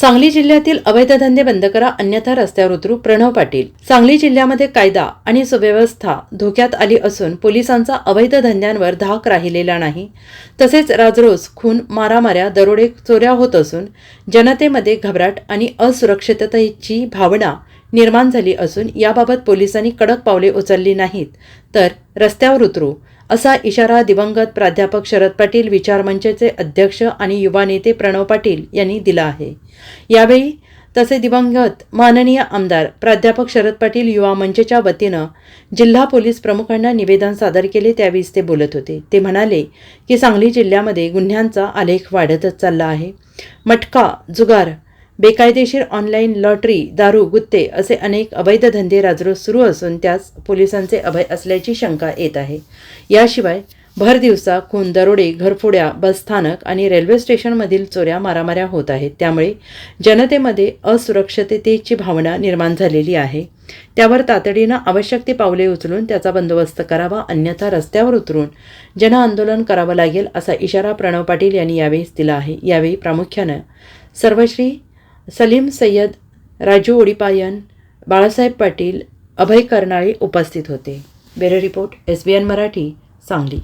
सांगली जिल्ह्यातील अवैध धंदे बंद करा अन्यथा रस्त्यावर उतरू प्रणव पाटील. सांगली जिल्ह्यामध्ये कायदा आणि सुव्यवस्था धोक्यात आली असून पोलिसांचा अवैध धंद्यांवर धाक राहिलेला नाही. तसेच राजरोज खून मारामाऱ्या दरोडे चोऱ्या होत असून जनतेमध्ये घबराट आणि असुरक्षिततेची भावना निर्माण झाली असून याबाबत पोलिसांनी कडक पावले उचलली नाहीत. तर रस्त्यावर उतरू. असा इशारा दिवंगत प्राध्यापक शरद पाटील विचार मंचचे अध्यक्ष आणि युवा नेते प्रणव पाटील यांनी दिला आहे. यावेळी तसे दिवंगत माननीय आमदार प्राध्यापक शरद पाटील युवा मंचच्या वतीनं जिल्हा पोलीस प्रमुखांना निवेदन सादर केले त्यावेळीच ते बोलत होते. ते म्हणाले की सांगली जिल्ह्यामध्ये गुन्ह्यांचा आलेख वाढतच चालला आहे. मटका जुगार बेकायदेशीर ऑनलाईन लॉटरी दारू गुत्ते असे अनेक अवैध धंदे राजरोज सुरू असून त्यास पोलिसांचे अभय असल्याची शंका येत आहे. याशिवाय भर दिवसा खून दरोडे घरफोड्या बसस्थानक आणि रेल्वे स्टेशनमधील चोऱ्या मारामाऱ्या होत आहेत. त्यामुळे जनतेमध्ये असुरक्षिततेची भावना निर्माण झालेली आहे. त्यावर तातडीनं आवश्यक ती पावले उचलून त्याचा बंदोबस्त करावा अन्यथा रस्त्यावर उतरून जनआंदोलन करावं लागेल असा इशारा प्रणव पाटील यांनी यावेळी दिला आहे. यावेळी प्रामुख्यानं सर्वश्री सलीम सय्यद राजू ओडिपायन बाळासाहेब पाटील अभय कर्नाळे उपस्थित होते. Bureau report S B N Marathi Sangli.